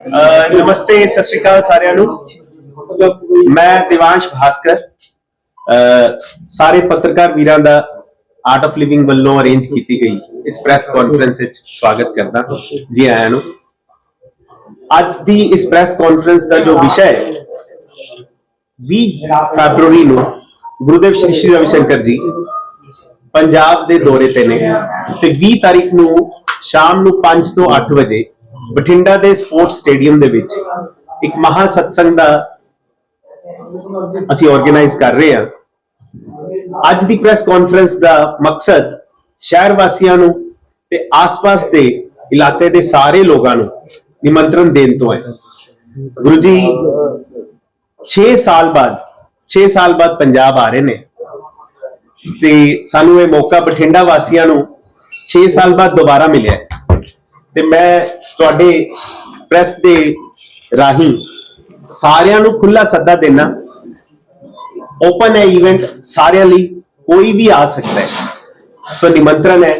ਨਮਸਤੇ, ਸਤਿ ਸ਼੍ਰੀ ਅਕਾਲ ਸਾਰਿਆਂ ਨੂੰ। ਮੈਂ ਦਿਵਾਂਸ਼ ਭਾਸਕਰ ਸਾਰੇ ਪੱਤਰਕਾਰ ਵੀਰਾਂ ਦਾ ਆਰਟ ਆਫ ਲਿਵਿੰਗ ਵੱਲੋਂ ਅਰੇਂਜ ਕੀਤੀ ਗਈ ਇਸ ਪ੍ਰੈਸ ਕਾਨਫਰੰਸ ਵਿੱਚ ਸਵਾਗਤ ਕਰਦਾ ਜੀ ਆਇਆਂ ਨੂੰ। ਅੱਜ ਦੀ ਇਸ ਪ੍ਰੈਸ ਕਾਨਫਰੰਸ ਦਾ ਜੋ ਵਿਸ਼ਾ ਹੈ 20 ਫੈਬਰੂਰੀ ਨੂੰ ਗੁਰੂਦੇਵ ਸ਼੍ਰੀ ਸ਼੍ਰੀ ਰਵੀ ਸ਼ੰਕਰ ਜੀ ਪੰਜਾਬ ਦੇ ਦੌਰੇ ਤੇ ਨੇ ਤੇ 20 ਤਾਰੀਖ ਨੂੰ ਸ਼ਾਮ ਨੂੰ 5 ਤੋਂ 8 ਵਜੇ ਬਠਿੰਡਾ ਦੇ ਸਪੋਰਟਸ ਸਟੇਡੀਅਮ ਦੇ ਵਿੱਚ ਇੱਕ ਮਹਾ ਸਤਸੰਗ ਦਾ ਅਸੀਂ ਆਰਗੇਨਾਈਜ਼ ਕਰ ਰਹੇ ਹਾਂ। ਅੱਜ ਦੀ ਪ੍ਰੈਸ ਕਾਨਫਰੰਸ ਦਾ ਮਕਸਦ ਸ਼ਹਿਰ ਵਾਸੀਆਂ ਨੂੰ ਤੇ ਆਸ-ਪਾਸ ਦੇ ਇਲਾਕੇ ਦੇ ਸਾਰੇ ਲੋਕਾਂ ਨੂੰ ਨਿਮੰਤਰਣ ਦੇਣ ਤੋਂ ਹੈ। ਗੁਰੂ ਜੀ 6 ਸਾਲ ਬਾਅਦ 6 ਸਾਲ ਬਾਅਦ ਪੰਜਾਬ ਆ ਰਹੇ ਨੇ। ਤੇ ਸਾਨੂੰ ਇਹ ਮੌਕਾ ਬਠਿੰਡਾ ਵਾਸੀਆਂ ਨੂੰ 6 ਸਾਲ ਬਾਅਦ ਦੁਬਾਰਾ ਮਿਲਿਆ ਹੈ। ਤੇ ਮੈਂ ਤੁਹਾਡੇ ਪ੍ਰੈਸ ਦੇ ਰਾਹੀਂ ਸਾਰਿਆਂ ਨੂੰ ਖੁੱਲਾ ਸੱਦਾ ਦੇਣਾ ਓਪਨ ਹੈ ਇਵੈਂਟ ਸਾਰਿਆਂ ਲਈ ਕੋਈ ਵੀ ਆ ਸਕਦਾ ਹੈ। ਸੋ ਨਿਮੰਤਰਣ ਹੈ।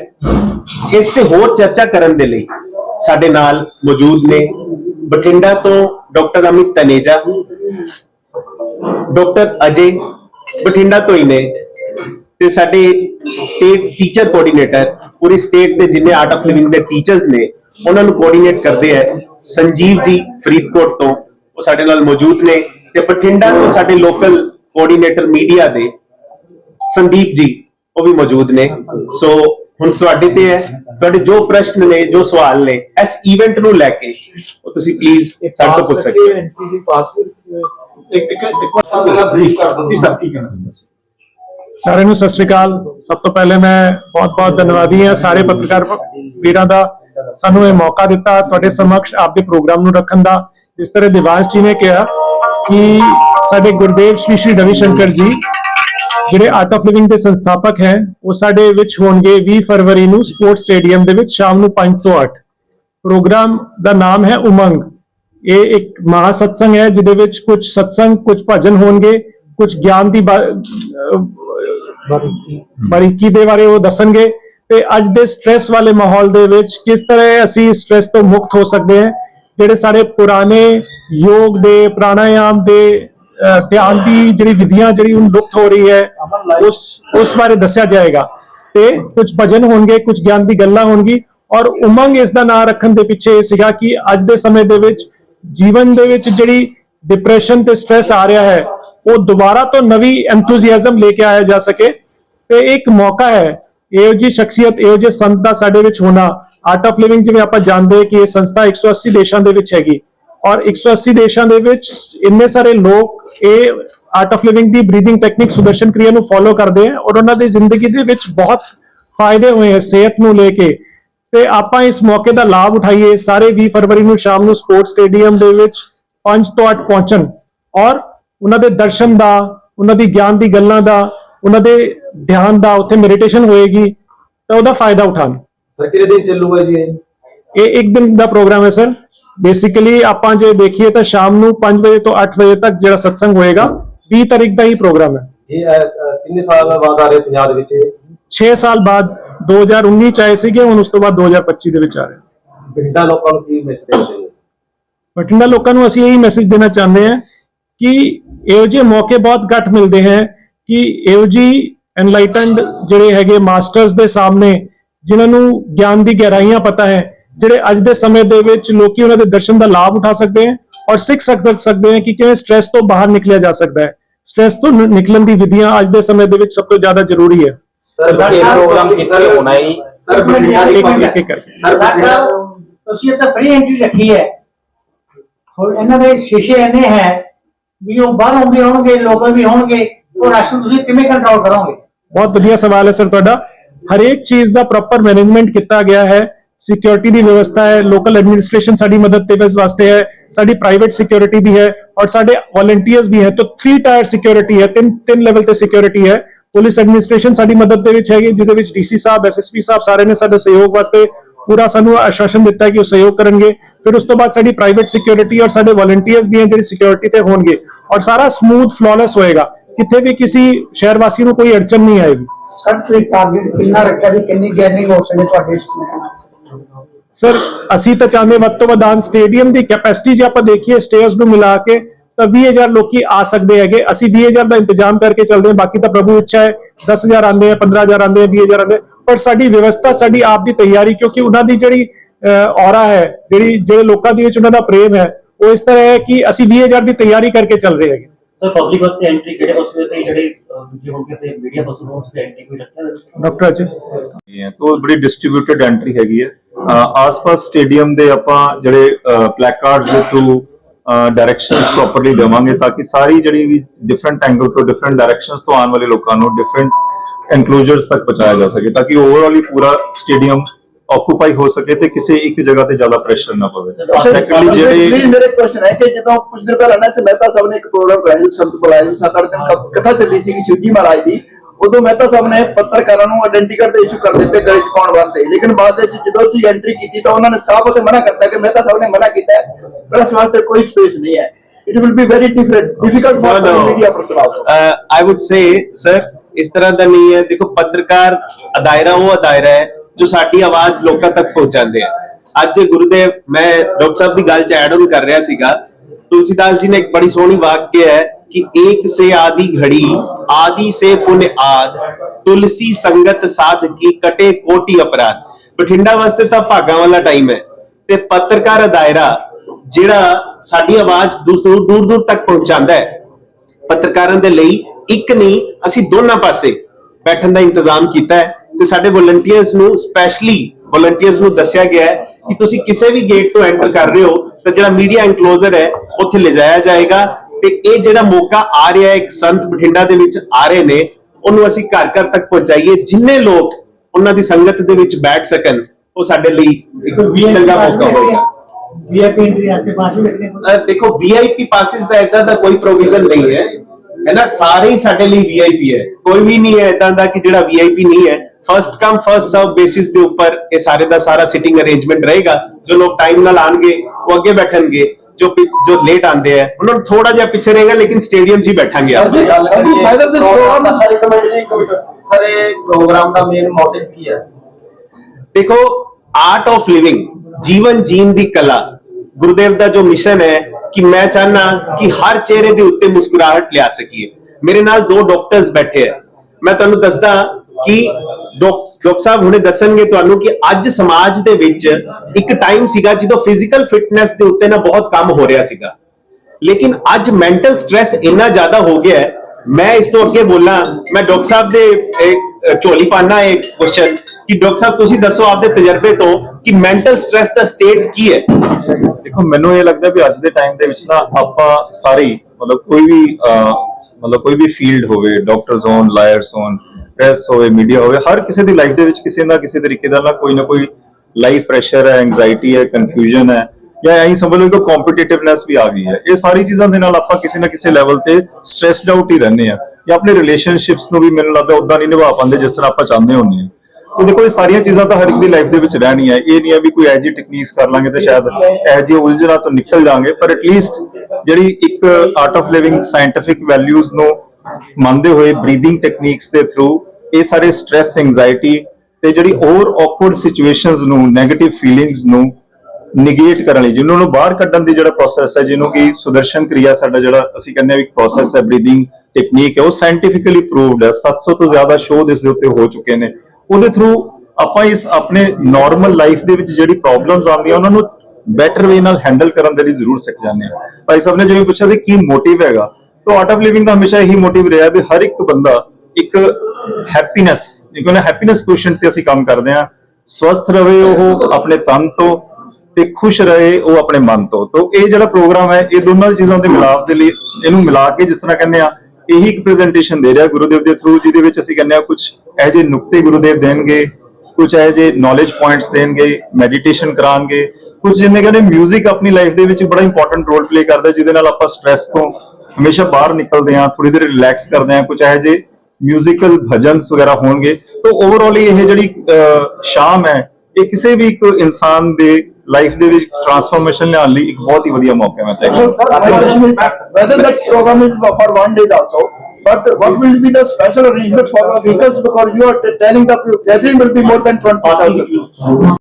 ਇਸ ਤੇ ਹੋਰ ਚਰਚਾ ਕਰਨ ਦੇ ਲਈ ਸਾਡੇ ਨਾਲ ਮੌਜੂਦ ਨੇ ਬਠਿੰਡਾ ਤੋਂ ਡਾਕਟਰ ਅਮਿਤ ਤਨੇਜਾ, ਡਾਕਟਰ ਅਜੇ ਬਠਿੰਡਾ ਤੋਂ ਹੀ ਨੇ ਤੇ ਸਾਡੇ ਸਟੇਟ ਟੀਚਰ ਕੋਆਰਡੀਨੇਟਰ ਪੂਰੀ ਸਟੇਟ ਦੇ ਜਿੰਨੇ ਆਰਟ ਆਫ ਲਿਵਿੰਗ ਦੇ ਟੀਚਰਸ ਨੇ ਉਹਨਾਂ ਨੂੰ ਕੋਆਰਡੀਨੇਟ ਕਰਦੇ ਹੈ ਸੰਜੀਵ ਜੀ ਫਰੀਦਕੋਟ ਤੋਂ ਉਹ ਸਾਡੇ ਨਾਲ ਮੌਜੂਦ ਨੇ ਤੇ ਬਠਿੰਡਾ ਤੋਂ ਸਾਡੇ ਲੋਕਲ ਕੋਆਰਡੀਨੇਟਰ ਮੀਡੀਆ ਦੇ ਸੰਦੀਪ ਜੀ ਉਹ ਵੀ ਮੌਜੂਦ ਨੇ। ਸੋ ਹੁਣ ਤੁਹਾਡੇ ਤੇ ਹੈ ਤੁਹਾਡੇ ਜੋ ਪ੍ਰਸ਼ਨ ਨੇ ਜੋ ਸਵਾਲ ਨੇ ਇਸ ਇਵੈਂਟ ਨੂੰ ਲੈ ਕੇ ਉਹ ਤੁਸੀਂ ਪਲੀਜ਼ ਸਾਡੇ ਤੋਂ ਪੁੱਛ ਸਕਦੇ ਹੋ। ਇੱਕ ਇੱਕ ਇੱਕ ਵਾਰ ਪਹਿਲਾਂ ਬਰੀਫ ਕਰ ਦਿਓ। ਜੀ ਸਭ ਕੀ ਕਹਿਣਾ ਦੱਸੋ ਸਾਰਿਆਂ ਨੂੰ ਸਤਿ ਸ੍ਰੀ ਅਕਾਲ। ਸਭ ਤੋਂ ਪਹਿਲੇ ਮੈਂ ਬਹੁਤ-ਬਹੁਤ ਧੰਨਵਾਦੀ ਹਾਂ ਸਾਰੇ ਪੱਤਰਕਾਰ ਵੀਰਾਂ ਦਾ। ਸਾਨੂੰ ਇਹ ਮੌਕਾ ਦਿੱਤਾ ਤੁਹਾਡੇ ਸਮਕਸ਼ ਆਪਦੇ ਪ੍ਰੋਗਰਾਮ ਨੂੰ ਰੱਖਣ ਦਾ, ਜਿਸ ਤਰ੍ਹਾਂ ਦਿਵਾਂਸ਼ ਜੀ ਨੇ ਕਿਹਾ ਕਿ ਸਾਡੇ ਗੁਰਦੇਵ ਸ਼੍ਰੀ ਸ਼੍ਰੀ ਰਵੀ ਸ਼ੰਕਰ ਜੀ, ਜਿਹੜੇ ਆਰਟ ਆਫ ਲਿਵਿੰਗ ਦੇ ਸੰਸਥਾਪਕ ਹੈ, ਉਹ ਸਾਡੇ ਵਿੱਚ ਹੋਣਗੇ 20 ਫਰਵਰੀ ਨੂੰ ਸਪੋਰਟਸ ਸਟੇਡੀਅਮ ਦੇ ਵਿੱਚ ਸ਼ਾਮ ਨੂੰ 5 ਤੋਂ 8 ਪ੍ਰੋਗਰਾਮ ਦਾ ਨਾਮ ਹੈ ਉਮੰਗ। ਇਹ ਇੱਕ ਮਹਾ ਸਤਸੰਗ ਹੈ, ਜਿਹਦੇ ਵਿੱਚ ਕੁਝ ਸਤਸੰਗ, ਕੁਝ ਭਜਨ ਹੋਣਗੇ, ਕੁਝ ਗਿਆਨ ਦੀ ਬਾਰੀਕੀ ਦੇ ਬਾਰੇ ਉਹ ਦੱਸਣਗੇ। ਤੇ ਅੱਜ ਦੇ ਸਟ੍ਰੈਸ ਵਾਲੇ ਮਾਹੌਲ ਦੇ ਵਿੱਚ ਕਿਸ ਤਰ੍ਹਾਂ ਅਸੀਂ ਸਟ੍ਰੈਸ ਤੋਂ ਮੁਕਤ ਹੋ ਸਕਦੇ ਹਾਂ? ਜਿਹੜੇ ਸਾਰੇ ਪੁਰਾਣੇ ਯੋਗ ਦੇ ਪ੍ਰਾਣਾਯਾਮ ਦੇ ਧਿਆਨ ਦੀ ਜਿਹੜੀ ਵਿਧੀਆਂ ਜਿਹੜੀ ਹੁਣ ਲੁਪਤ ਹੋ ਰਹੀ ਹੈ ਉਸ ਉਸ ਬਾਰੇ ਦੱਸਿਆ ਜਾਏਗਾ। ਤੇ ਕੁਝ ਭਜਨ ਹੋਣਗੇ ਕੁਝ ਗਿਆਨ ਦੀ ਗੱਲਾਂ ਹੋਣਗੀ। ਔਰ ਉਮੰਗ ਇਸ ਦਾ ਨਾਮ ਰੱਖਣ ਦੇ ਪਿੱਛੇ ਇਹ ਸੀਗਾ ਕਿ ਅੱਜ ਦੇ ਸਮੇਂ ਦੇ ਵਿੱਚ ਜੀਵਨ ਦੇ ਵਿੱਚ ਜਿਹੜੀ ਡਿਪਰੈਸ਼ਨ ਤੇ ਸਟ੍ਰੈਸ ਆ ਰਿਹਾ ਹੈ, ਉਹ ਦੁਬਾਰਾ ਤੋਂ ਨਵੀਂ ਐਂਥੂਸੀਆਜ਼ਮ ਲੈ ਕੇ ਆਇਆ ਜਾ ਸਕੇ। ਤੇ ਇੱਕ ਮੌਕਾ ਹੈ, ਇਹੋ ਜੀ ਸ਼ਖਸੀਅਤ, ਇਹੋ ਜਿਹੇ ਸੰਤ ਦਾ ਸਾਡੇ ਵਿੱਚ ਹੋਣਾ। ਆਰਟ ਆਫ ਲਿਵਿੰਗ ਜਿਵੇਂ ਆਪਾਂ ਜਾਣਦੇ ਕਿ ਇਹ ਸੰਸਥਾ 180 ਦੇਸ਼ਾਂ ਦੇ ਵਿੱਚ ਹੈਗੀ। ਔਰ 180 ਦੇਸ਼ਾਂ ਦੇ ਵਿੱਚ ਇੰਨੇ ਸਾਰੇ ਲੋਕ ਇਹ ਆਰਟ ਆਫ ਲਿਵਿੰਗ ਦੀ ਬਰੀਥਿੰਗ ਟੈਕਨਿਕ ਸੁਦਰਸ਼ਨ ਕਿਰਿਆ ਨੂੰ ਫੋਲੋ ਕਰਦੇ ਆ ਔਰ ਉਹਨਾਂ ਦੀ ਜ਼ਿੰਦਗੀ ਦੇ ਵਿੱਚ ਬਹੁਤ ਫਾਇਦੇ ਹੋਏ ਹੈ ਸਿਹਤ ਨੂੰ ਲੈ ਕੇ। ਤੇ ਆਪਾਂ ਇਸ ਮੌਕੇ ਦਾ ਲਾਭ ਉਠਾਈਏ। ਸਾਰੇ 20 ਫਰਵਰੀ ਨੂੰ ਸ਼ਾਮ ਨੂੰ ਸਪੋਰਟਸ ਸਟੇਡੀਅਮ ਦੇ ਵਿੱਚ 5 ਤੋਂ 8 ਪਹੁੰਚਣ ਔਰ ਉਹਨਾਂ ਦੇ ਦਰਸ਼ਨ ਦਾ ਉਹਨਾਂ ਦੀ ਗਿਆਨ ਦੀ ਗੱਲਾਂ ਦਾ ਉਹਨਾਂ ਦੇ ਧਿਆਨ ਦਾ ਉੱਥੇ ਮੈਡੀਟੇਸ਼ਨ ਹੋਏਗੀ ਤਾਂ ਉਹਦਾ ਫਾਇਦਾ ਉਠਾਣ ਸਰ ਕਿਹੜੇ ਦਿਨ ਚੱਲੂਗਾ ਜੀ ਇਹ? ਇੱਕ ਦਿਨ ਦਾ ਪ੍ਰੋਗਰਾਮ ਹੈ ਸਰ ਬੇਸਿਕਲੀ ਆਪਾਂ ਜੇ ਦੇਖੀਏ ਤਾਂ ਸ਼ਾਮ ਨੂੰ 5 ਵਜੇ ਤੋਂ 8 ਵਜੇ ਤੱਕ ਜਿਹੜਾ ਸਤਸੰਗ ਹੋਏਗਾ 20 ਤਾਰੀਖ ਦਾ ਹੀ ਪ੍ਰੋਗਰਾਮ ਹੈ ਜੀ ਕਿੰਨੇ ਸਾਲ ਬਾਅਦ ਆ ਰਹੇ ਪੰਜਾਬ ਦੇ ਵਿੱਚ ਇਹ? 6 ਸਾਲ ਬਾਅਦ 2019 ਚ ਆਏ ਸੀਗੇ ਹੁਣ ਉਸ ਤੋਂ ਬਾਅਦ 2025 ਦੇ ਵਿੱਚ ਆ ਰਹੇ ਹਾਂ। ਬਠਿੰਡਾ ਲੋਕਾਂ ਨੂੰ ਕੀ ਮੈਸੇਜ ਦੇਣਗੇ ਬਠਿੰਡਾ ਲੋਕਾਂ ਨੂੰ ਅਸੀਂ ਇਹੀ ਮੈਸੇਜ ਦੇਣਾ ਚਾਹੁੰਦੇ ਹਾਂ ਕਿ ਇਹੋ ਜਿਹੇ ਮੌਕੇ ਬਹੁਤ ਘੱਟ ਮਿਲਦੇ ਹੈ ਕਿ ਇਹੋ ਜਿਹੀ ਐਨਲਾਈਟਨਡ ਜਿਹੜੇ ਹੈਗੇ ਮਾਸਟਰਸ ਦੇ ਸਾਹਮਣੇ ਜਿਨ੍ਹਾਂ ਨੂੰ ਗਿਆਨ ਦੀ ਗਹਿਰਾਈਆਂ ਪਤਾ ਹੈ ਜਿਹੜੇ ਅੱਜ ਦੇ ਸਮੇਂ ਦੇ ਵਿੱਚ ਲੋਕੀ ਉਹਨਾਂ ਦੇ ਦਰਸ਼ਨ ਦਾ ਲਾਭ ਉਠਾ ਸਕਦੇ ਹੈ ਔਰ ਸਿੱਖ ਸਕ- ਸਕਦੇ ਹੈ ਕਿ ਕਿਵੇਂ ਸਟ੍ਰੈਸ ਤੋਂ ਬਾਹਰ ਨਿਕਲਿਆ ਜਾ ਸਕਦਾ ਹੈ। ਸਟ੍ਰੈਸ ਤੋਂ ਨਿਕਲਣ ਦੀ ਵਿਧੀਆਂ ਅੱਜ ਦੇ ਸਮੇਂ ਦੇ ਵਿੱਚ ਸਭ ਤੋਂ ਜ਼ਿਆਦਾ ਜ਼ਰੂਰੀ ਹੈ। ਸਰ ਇਹ ਪ੍ਰੋਗਰਾਮ ਕਿੱਥੇ ਹੋਣਾ ਹੈ ਜੀ? ਸਰ ਇੱਕ ਇੱਕ ਕਰਕੇ ਸਰ ਤੁਸੀਂ ਇੱਥੇ ਫ੍ਰੀ ਐਂਟਰੀ ਰੱਖੀ ਹੈ। ਔਰ ਇਹਨਾਂ ਦੇ ਸ਼ੀਸ਼ੇ ਇਹਨੇ ਹੈ ਵੀ ਉਹ ਬਾਹਰੋਂ ਵੀ ਆਉਣਗੇ ਲੋਕਲ ਵੀ ਹੋਣਗੇ ਉਹ ਰਾਸ਼ਨ ਤੁਸੀਂ ਕਿਵੇਂ ਕੰਟਰੋਲ ਕਰੋਗੇ ਬਹੁਤ ਵਧੀਆ ਸਵਾਲ ਹੈ ਸਰ ਤੁਹਾਡਾ ਹਰੇਕ ਚੀਜ਼ ਦਾ ਪ੍ਰੋਪਰ ਮੈਨੇਜਮੈਂਟ ਕੀਤਾ ਗਿਆ ਹੈ ਸਿਕਿਉਰਿਟੀ ਦੀ ਵਿਵਸਥਾ ਹੈ ਲੋਕਲ ਐਡਮਿਨਿਸਟ੍ਰੇਸ਼ਨ ਸਾਡੀ ਮਦਦ ਤੇ ਇਸ ਵਾਸਤੇ ਹੈ ਸਾਡੀ ਪ੍ਰਾਈਵੇਟ ਸਿਕਿਉਰਿਟੀ ਵੀ ਹੈ ਔਰ ਸਾਡੇ ਵਲੰਟੀਅਰਸ ਵੀ ਹੈ ਤਾਂ 3 ਟਾਇਰ ਸਿਕਿਉਰਿਟੀ ਹੈ ਤਿੰਨ ਤਿੰਨ ਲੈਵਲ ਤੇ ਸਿਕਿਉਰਿਟੀ ਹੈ ਪੁਲਿਸ ਐਡਮਿਨਿਸਟ੍ਰੇਸ਼ਨ ਸਾਡੀ ਮਦਦ ਦੇ ਵਿੱਚ ਹੈਗੀ ਜਿਹਦੇ ਵਿੱਚ ਡੀਸੀ ਸਾਹਿਬ ਐਸਐਸਪੀ ਸਾਹਿਬ ਸਾਰੇ ਨੇ ਸਾਡਾ ਸਹਿਯੋਗ ਵਾਸਤੇ ਪੂਰਾ ਸਾਨੂੰ ਆਸ਼ਵਾਸਨ ਦਿੱਤਾ ਕਿ ਉਹ ਸਹਿਯੋਗ ਕਰਨਗੇ। ਫਿਰ ਉਸ ਤੋਂ ਬਾਅਦ ਸਾਡੀ ਪ੍ਰਾਈਵੇਟ ਸਿਕਿਉਰਿਟੀ ਔਰ ਸਾਡੇ ਵਲੰਟੀਅਰਸ ਵੀ ਹੈ ਜਿਹੜੇ ਸਿਕਿਉਰਿਟੀ ਤੇ ਹੋਣਗੇ। ਔਰ ਸਾਰਾ ਸਮੂਥ ਫਲੌਲੈਸ ਹੋਏਗਾ। ਕਿਤੇ ਵੀ ਕਿਸੇ ਸ਼ਹਿਰ ਵਾਸੀ ਨੂੰ ਕੋਈ ਅੜਚਨ ਨਹੀਂ ਆਏਗੀ। ਸਰ ਤੁਸੀਂ ਟਾਰਗੇਟ ਕਿੰਨਾ ਰੱਖਿਆ ਵੀ ਕਿੰਨੀ ਗੈਦਰਿੰਗ ਹੋ ਸਕੇ ਤੁਹਾਡੇ ਸਕੂਲ ਸਰ ਅਸੀਂ ਤਾਂ ਚਾਹੁੰਦੇ ਵੱਧ ਤੋਂ ਵੱਧ ਸਟੇਡੀਅਮ ਦੀ ਕੈਪੈਸਿਟੀ ਜੇ ਆਪਾਂ ਦੇਖੀਏ ਸਟੇਅਰਸ ਨੂੰ ਮਿਲਾ ਕੇ ਤਾਂ 20000 ਲੋਕੀ ਆ ਸਕਦੇ ਹੈਗੇ। ਅਸੀਂ 20000 ਦਾ ਇੰਤਜ਼ਾਮ ਕਰਕੇ ਚੱਲਦੇ ਹਾਂ। ਬਾਕੀ ਤਾਂ ਪ੍ਰਭੂ ਇੱਛਾ ਹੈ। 10000 ਆਉਂਦੇ ਆ 15000 ਆਉਂਦੇ ਆ 20000 ਆਉਂਦੇ ਆ। ਪਰ ਸਾਡੀ ਵਿਵਸਥਾ ਸਾਡੀ ਆਪ ਦੀ ਤਿਆਰੀ ਕਿਉਂਕਿ ਉਹਨਾਂ ਦੀ ਜਿਹੜੀ ਔਰਾ ਹੈ ਜਿਹੜੀ ਜਿਹੜੇ ਲੋਕਾਂ ਦੇ ਵਿੱਚ ਉਹਨਾਂ ਦਾ ਪ੍ਰੇਮ ਹੈ ਉਹ ਇਸ ਤਰ੍ਹਾਂ ਹੈ ਕਿ ਅਸੀਂ 20000 ਦੀ ਤਿਆਰੀ ਕਰਕੇ ਚੱਲ ਰਹੇ ਹੈਗੇ। ਸਰ ਪਬਲਿਕ ਬੱਸ ਤੇ ਐਂਟਰੀ ਕਿਹੜੇ ਬੱਸ ਦੇ ਤੇ ਜਿਹੜੇ ਦੂਜੇ ਹੋਣਗੇ ਤੇ ਮੀਡੀਆ ਬੱਸ ਨੂੰ ਉਸ ਤੇ ਐਂਟਰੀ ਕੋਈ ਰੱਖਿਆ? ਡਾਕਟਰ ਹੈ ਤਾਂ ਬੜੀ ਡਿਸਟ੍ਰੀਬਿਊਟਡ ਐਂਟਰੀ ਹੈਗੀ ਹੈ। ਆਸ-ਪਾਸ ਸਟੇਡੀਅਮ ਦੇ ਆਪਾਂ ਜਿਹੜੇ ਪਲੈਕਾਰਡਸ ਦੇ ਥਰੂ ਡਾਇਰੈਕਸ਼ਨਸ ਪ੍ਰੋਪਰਲੀ ਦੇਵਾਂਗੇ ਤਾਂ ਕਿ ਸਾਰੀ ਜਿਹੜੀ ਵੀ ਡਿਫਰੈਂਟ ਐਂਗਲਸ ਤੋਂ ਡਿਫਰੈਂਟ ਡਾਇਰੈਕਸ਼ਨਸ ਤੋਂ ਆਉਣ ਵਾਲੇ ਲੋਕਾਂ ਨੂੰ ਡਿਫਰੈਂਟ ਐਨਕਲੋਜ਼ਰਸ ਤੱਕ ਪਹੁੰਚਾਇਆ ਜਾ ਸਕੇ ਤਾਂ ਕਿ ਓਵਰਆਲ ਹੀ ਪੂਰਾ ਸਟੇਡੀਅਮ ਆਕੂਪਾਈ ਹੋ ਸਕੇ ਤੇ ਕਿਸੇ ਇੱਕ ਜਗ੍ਹਾ ਤੇ ਜ਼ਿਆਦਾ ਪ੍ਰੈਸ਼ਰ ਨਾ ਪਵੇ। ਸੈਕੰਡਲੀ ਜਿਹੜੇ ਮੇਰੇ ਕੁਐਸਚਨ ਹੈ ਕਿ ਜਦੋਂ ਕੁਝ ਦਿਨ ਪਹਿਲਾਂ ਨਾ ਤੇ ਮਹਿਤਾ ਸਾਹਿਬ ਨੇ ਇੱਕ ਪ੍ਰੋਗਰਾਮ ਕਰਾਇਆ ਸੀ ਸੰਤ ਬੁਲਾਇਆ ਸੀ ਸੱਤ ਅੱਠ ਦਿਨ ਕ- ਕਥਾ ਚੱਲੀ ਸੀ ਸ਼ਿਵਜੀ ਮਹਾਰਾਜ ਦੀ ਉਦੋਂ ਮਹਿਤਾ ਸਾਹਿਬ ਨੇ ਪੱਤਰਕਾਰਾਂ ਨੂੰ ਆਇਡੈਂਟੀ ਕਾਰਡ ਇਸ਼ੂ ਕਰ ਦਿੱਤੇ ਗਲੇ ਚ ਪਾਉਣ ਵਾਸਤੇ। ਲੇਕਿਨ ਬਾਅਦ ਵਿੱਚ ਜਦੋਂ ਅਸੀਂ ਐਂਟਰੀ ਕੀਤੀ ਤਾਂ ਉਹਨਾਂ ਨੇ ਸਾਫ਼ ਤੇ ਮਨਾ ਕਰਤਾ ਕਿ ਮਹਿਤਾ ਸਾਹਿਬ ਨੇ ਮਨਾ ਕੀਤਾ ਹੈ ਪ੍ਰੈਸ ਵਾਸਤੇ ਕੋਈ ਸਪੇਸ ਨਹੀਂ ਹੈ। It will be very different difficult for no, no. media person also uh, i would ਇਸ ਤਰ੍ਹਾਂ ਦਾ ਨਹੀਂ ਹੈ। ਦੇਖੋ ਪੱਤਰਕਾਰ ਅਦਾਇਰਾ ਉਹ ਅਦਾਇਰਾ ਹੈ ਜੋ ਸਾਡੀ ਆਵਾਜ਼ ਲੋਕਾਂ ਤੱਕ ਪਹੁੰਚਾਉਂਦੇ ਆ। ਅੱਜ ਗੁਰਦੇਵ ਮੈਂ ਡਾਕਟਰ ਸਾਹਿਬ ਦੀ ਗੱਲ ਚ ਐਡ ਆਨ ਕਰ ਰਿਹਾ ਸੀਗਾ। ਤੁਲਸੀਦਾਸ ਜੀ ਨੇ ਇੱਕ ਬੜੀ ਸੋਹਣੀ ਵਾਕਿਆ ਹੈ। कि एक से आदि घड़ी आदि से पुण्य आद तुलसी संगत साध की कटे कोटि अपराध ਬਠਿੰਡਾ ਵਾਸਤੇ ਤਾਂ ਭਾਗਾਂ ਵਾਲਾ ਟਾਈਮ ਹੈ ਤੇ ਪੱਤਰਕਾਰ ਅਦਾਇਰਾ ਜਿਹੜਾ ਸਾਡੀ ਆਵਾਜ਼ ਦੂਰ ਦੂਰ ਦੂਰ ਤੱਕ ਪਹੁੰਚਾਉਂਦਾ ਹੈ ਪੱਤਰਕਾਰਾਂ ਦੇ ਲਈ ਇੱਕ ਨਹੀਂ ਅਸੀਂ ਦੋਨਾਂ ਪਾਸੇ ਬੈਠਣ ਦਾ ਇੰਤਜ਼ਾਮ ਕੀਤਾ ਹੈ ਤੇ ਸਾਡੇ ਵੋਲੰਟੀਅਰਸ ਨੂੰ ਸਪੈਸ਼ਲੀ ਵੋਲੰਟੀਅਰਸ ਨੂੰ ਦੱਸਿਆ ਗਿਆ ਹੈ ਕਿ ਤੁਸੀਂ ਕਿਸੇ ਵੀ ਗੇਟ ਤੋਂ ਐਂਟਰ ਕਰ ਰਹੇ ਹੋ ਤਾਂ ਜਿਹੜਾ ਮੀਡੀਆ ਐਨਕਲੋਜ਼ਰ ਹੈ ਉੱਥੇ ਲਿਜਾਇਆ ਜਾਏਗਾ ਤੇ ਇਹ ਜਿਹੜਾ ਮੌਕਾ ਆ ਰਿਹਾ ਹੈ ਸੰਤ ਬਠਿੰਡਾ ਦੇ ਵਿੱਚ ਆ ਰਹੇ ਨੇ ਉਹਨੂੰ ਅਸੀਂ ਘਰ ਘਰ ਤੱਕ ਪਹੁੰਚਾਈਏ ਜਿੰਨੇ ਲੋਕ ਉਹਨਾਂ ਦੀ ਸੰਗਤ ਦੇ ਵਿੱਚ ਬੈਠ ਸਕਣ ਉਹ ਸਾਡੇ ਲਈ ਇੱਕ ਚੰਗਾ ਮੌਕਾ ਹੋਵੇਗਾ। ਵੀਆਈਪੀ ਪਾਸਿਸ ਦਾ ਇਦਾਂ ਦਾ ਕੋਈ ਪ੍ਰੋਵੀਜ਼ਨ ਨਹੀਂ ਹੈ। ਹੈ ਨਾ ਸਾਰੇ ਹੀ ਸਾਡੇ ਲਈ ਵੀਆਈਪੀ ਹੈ। ਕੋਈ ਵੀ ਨਹੀਂ ਹੈ ਇਦਾਂ ਦਾ ਕਿ ਜਿਹੜਾ ਵੀਆਈਪੀ ਨਹੀਂ ਹੈ। First come first serve basis ਦੇ ਉੱਪਰ ਇਹ ਸਾਰੇ ਦਾ ਸਾਰਾ ਸਿਟਿੰਗ ਅਰੇਂਜਮੈਂਟ ਰਹੇਗਾ। ਜੋ ਲੋਕ ਟਾਈਮ ਨਾਲ ਆਣਗੇ ਉਹ ਅੱਗੇ ਬੈਠਣਗੇ। ਜੋ ਪਿ- ਜੋ ਲੇਟ ਆਂਦੇ ਆ ਉਹਨਾਂ ਨੂੰ ਥੋੜਾ ਜਿਹਾ ਪਿੱਛੇ ਰਹੇਗਾ ਲੇਕਿਨ ਸਟੇਡੀਅਮ 'ਚ ਹੀ ਬੈਠਾਂਗੇ ਸਰ ਆਪਾਂ। ਜੀ ਗੱਲ ਕਰੀਏ ਫਾਈਨਲ ਦਿਸ ਪ੍ਰੋਗਰਾਮ ਦਾ ਸਾਰੀ ਕਮੇਟੀ ਦੀ ਇੱਕ ਮਿੰਟ ਸਰ ਇਹ ਪ੍ਰੋਗਰਾਮ ਦਾ ਮੇਨ ਮੋਟਿਵ ਕੀ ਹੈ? ਦੇਖੋ ਆਰਟ ਆਫ ਲਿਵਿੰਗ ਜੀਵਨ ਜੀਣ ਦੀ ਕਲਾ ਗੁਰੂਦੇਵ ਦਾ ਜੋ ਮਿਸ਼ਨ ਹੈ ਕਿ ਮੈਂ ਚਾਹਨਾ ਕਿ ਹਰ ਚਿਹਰੇ ਦੇ ਉੱਤੇ ਮੁਸਕਰਾਹਟ ਲਿਆ ਸਕੀਏ। ਮੇਰੇ ਨਾਲ ਦੋ ਡਾਕਟਰਸ ਬੈਠੇ ਆ। ਮੈਂ ਤੁਹਾਨੂੰ ਦੱਸਦਾ ਕਿ ਡਾਕਟਰ ਸਾਹਿਬ ਹੁਣੇ ਦੱਸਣਗੇ ਤੁਹਾਨੂੰ ਕਿ ਅੱਜ ਸਮਾਜ ਦੇ ਵਿੱਚ ਇੱਕ ਟਾਈਮ ਸੀਗਾ ਜਦੋਂ ਫਿਜ਼ੀਕਲ ਫਿਟਨੈਸ ਦੇ ਉੱਤੇ ਨਾ ਬਹੁਤ ਕੰਮ ਹੋ ਰਿਹਾ ਸੀਗਾ। ਲੇਕਿਨ ਅੱਜ ਮੈਂਟਲ ਸਟ्रेस ਇੰਨਾ ਜ਼ਿਆਦਾ ਹੋ ਗਿਆ ਹੈ, ਮੈਂ ਇਸ ਤੋਂ ਅੱਗੇ ਬੋਲਾਂ, ਮੈਂ ਡਾਕਟਰ ਸਾਹਿਬ ਦੇ ਝੋਲੀ ਪਾਣਾ ਇੱਕ ਕੁਐਸਚਨ ਕਿ ਡਾਕਟਰ ਸਾਹਿਬ ਤੁਸੀਂ ਦੱਸੋ ਆਪਦੇ ਤਜਰਬੇ ਤੋਂ ਕਿ ਮੈਂਟਲ ਸਟ्रेस ਦਾ ਸਟੇਟ ਕੀ ਹੈ? ਦੇਖੋ, ਮੈਨੂੰ ਇਹ ਲੱਗਦਾ ਵੀ ਅੱਜ ਦੇ ਟਾਈਮ ਦੇ ਵਿੱਚ ਨਾ ਆਪਾਂ ਸਾਰੇ ਮਤਲਬ ਕੋਈ ਵੀ ਮਤਲਬ ਕੋਈ ਵੀ ਫੀਲਡ ਹੋਵੇ ਡਾਕਟਰਸ ਹੋਣ ਲਾਇਰਸ ਹੋਣ ਪ੍ਰੈਸ ਹੋਵੇ ਮੀਡੀਆ ਹੋਵੇ, ਹਰ ਕਿਸੇ ਦੀ ਲਾਈਫ ਦੇ ਵਿੱਚ ਕਿਸੇ ਨਾ ਕਿਸੇ ਤਰੀਕੇ ਦਾ ਨਾ ਕੋਈ ਨਾ ਕੋਈ ਲਾਈਫ ਪ੍ਰੈਸ਼ਰ ਹੈ ਐਂਜ਼ਾਈਟੀ ਹੈ ਕਨਫਿਊਜ਼ਨ ਹੈ, ਜਾਂ ਐਂ ਸਮਝ ਲਓ ਕਿ ਕੰਪੀਟੀਟਿਵਨੈਸ ਵੀ ਆ ਗਈ ਹੈ। ਇਹ ਸਾਰੀ ਚੀਜ਼ਾਂ ਦੇ ਨਾਲ ਆਪਾਂ ਕਿਸੇ ਨਾ ਕਿਸੇ ਲੈਵਲ ਤੇ ਸਟ੍ਰੈਸਡ ਆਊਟ ਹੀ ਰਹਿੰਦੇ ਆ ਜਾਂ ਆਪਣੇ ਰਿਲੇਸ਼ਨਸ਼ਿਪਸ ਨੂੰ ਵੀ ਮੈਨੂੰ ਲੱਗਦਾ ਉਦਾਂ ਨਹੀਂ ਨਿਭਾ ਪਾਉਂਦੇ ਜਿਸ ਤਰ੍ਹਾਂ ਆਪਾਂ ਚਾਹੁੰਦੇ ਹੁੰਦੇ ਹਾਂ। ਉਹ ਦੇਖੋ, ਇਹ ਸਾਰੀਆਂ ਚੀਜ਼ਾਂ ਤਾਂ ਹਰ ਇੱਕ ਦੀ ਲਾਈਫ ਦੇ ਵਿੱਚ ਰਹਿਣੀ ਹੈ। ਇਹ ਨਹੀਂ ਹੈ ਵੀ ਕੋਈ ਐਜੀ ਟੈਕਨੀਕਸ ਕਰ ਲਾਂਗੇ ਤੇ ਸ਼ਾਇਦ ਐਜੀ ਉਲਝਣਾ ਤੋਂ ਨਿਕਲ ਜਾਾਂਗੇ ਪਰ ਐਟਲੀਸਟ ਜਿਹੜੀ ਇੱਕ art of living scientific values ਨੂੰ ਮੰਨਦੇ ਹੋਏ ਬਰੀਥਿੰਗ ਟੈਕਨੀਕਸ ਦੇ ਥਰੂ ਇਹ ਸਾਰੇ ਸਟ्रेस ਐਂਗਜ਼ਾਇਟੀ ਤੇ ਜਿਹੜੀ ਹੋਰ ਔਕਵਰਡ ਸਿਚੁਏਸ਼ਨਸ ਨੂੰ ਨੈਗੇਟਿਵ ਫੀਲਿੰਗਸ ਨੂੰ ਨਿਗੇਟ ਕਰਨ ਲਈ, ਜਿਹਨਾਂ ਨੂੰ ਬਾਹਰ ਕੱਢਣ ਦੀ ਜਿਹੜਾ ਪ੍ਰੋਸੈਸ ਹੈ, ਜਿਹਨੂੰ ਕਿ ਸੁਦਰਸ਼ਨ ਕਿਰਿਆ ਸਾਡਾ ਜਿਹੜਾ ਅਸੀਂ ਕਹਿੰਦੇ ਆ ਇੱਕ ਪ੍ਰੋਸੈਸ ਹੈ ਬਰੀਥਿੰਗ ਟੈਕਨੀਕ ਹੈ, ਉਹ ਸਾਇੰਟੀਫਿਕਲੀ ਪ੍ਰੂਵਡ ਹੈ 700 ਤੋਂ ਜ਼ਿਆਦਾ ਸ਼ੋਧ ਇਸ ਦੇ ਉੱਤੇ ਹੋ ਚੁੱਕੇ ਨੇ। ਉਹਦੇ ਥਰੂ ਆਪਾਂ ਇਸ ਆਪਣੇ ਨਾਰਮਲ ਲਾਈਫ ਦੇ ਵਿੱਚ ਜਿਹੜੀ ਪ੍ਰੋਬਲਮਸ ਆਉਂਦੀਆਂ, ਉਹਨਾਂ ਨੂੰ ਬੈਟਰ ਵੇ ਨਾਲ ਹੈਂਡਲ ਕਰਨ ਦੇ ਲਈ ਜ਼ਰੂਰ ਸਿੱਖ ਜਾਂਦੇ ਆ ਭਾਈ ਸਾਹਿਬ ਨੇ ਜਿਵੇਂ ਪੁੱਛਿਆ ਸੀ, ਕੀ ਮੋਟਿਵ ਹੈਗਾ? ਤਾਂ ਆਰਟ ਆਫ ਲਿਵਿੰਗ ਦਾ ਹਮੇਸ਼ਾ ਇਹੀ ਮੋਟਿਵ ਰਿਹਾ ਵੀ ਹਰ ਇੱਕ ਬੰਦਾ ਇੱਕ ਹੈਪੀਨੈਸ ਜਿਵੇਂ ਨਾ ਹੈਪੀਨੈਸ ਕੁਐਸਚਨ ਤੇ ਅਸੀਂ ਕੰਮ ਕਰਦੇ ਆ ਸਵਸਥ ਰਹੇ ਉਹ ਆਪਣੇ ਤਨ ਤੋਂ ਤੇ ਖੁਸ਼ ਰਹੇ ਉਹ ਆਪਣੇ ਮਨ ਤੋਂ। ਤੋਂ ਇਹ ਜਿਹੜਾ ਪ੍ਰੋਗਰਾਮ ਹੈ, ਇਹ ਦੋਨਾਂ ਚੀਜ਼ਾਂ ਦੇ ਮਿਲਾਪ ਦੇ ਲਈ ਇਹਨੂੰ ਮਿਲਾ ਕੇ ਜਿਸ ਤਰ੍ਹਾਂ ਕਹਿੰਦੇ ਆ ਇਹੀ ਇੱਕ ਪ੍ਰੈਜੈਂਟੇਸ਼ਨ ਦੇ ਰਿਹਾ ਗੁਰੂਦੇਵ ਦੇ ਥਰੂ ਜਿਹਦੇ ਵਿੱਚ ਅਸੀਂ ਕਹਿੰਦੇ ਆ ਕੁਝ ਇਹ ਜੇ ਨੁਕਤੇ ਗੁਰੂਦੇਵ ਦੇਣਗੇ ਕੁਝ ਇਹ ਜੇ ਨੌਲੇਜ ਪੁਆਇੰਟਸ ਦੇਣਗੇ ਮੈਡੀਟੇਸ਼ਨ ਕਰਾਣਗੇ। ਕੁਝ ਜਿਵੇਂ ਕਹਿੰਦੇ ਮਿਊਜ਼ਿਕ ਆਪਣੀ ਲਾਈਫ ਦੇ ਵਿੱਚ ਬੜਾ ਇੰਪੋਰਟੈਂਟ ਰੋਲ ਪਲੇ ਕਰਦਾ ਜਿਹਦੇ ਨਾਲ ਆਪਾਂ ਸਟ्रेस ਤੋਂ ਹਮੇਸ਼ਾ ਬਾਹਰ ਨਿਕਲਦੇ ਆ ਥੋੜੀ ਦੇਰ ਰਿਲੈਕਸ ਕਰਦੇ ਆ ਕੁਝ ਇਹ ਜੇ ਮਿਊਜ਼ੀਕਲ ਭਜਨਸ ਵਗੈਰਾ ਹੋਣਗੇ ਤਾਂ ਓਵਰਆਲ ਇਹ ਜਿਹੜੀ ਸ਼ਾਮ ਹੈ ਇਹ ਕਿਸੇ ਵੀ ਇੱਕ ਇਨਸਾਨ ਦੇ ਲਾਈਫ ਦੇ ਵਿੱਚ ਟਰਾਂਸਫਰਮੇਸ਼ਨ ਲਿਆਉਣ ਲਈ ਇੱਕ ਬਹੁਤ ਹੀ ਵਧੀਆ ਮੌਕਾ ਹੈ ਮੈਂ ਤਾਂ ਇਹ ਕਹਾਂਗਾ। whether that program is for one day also but what will be the special arrangement for the vehicles because you are telling the gathering will be more than 20000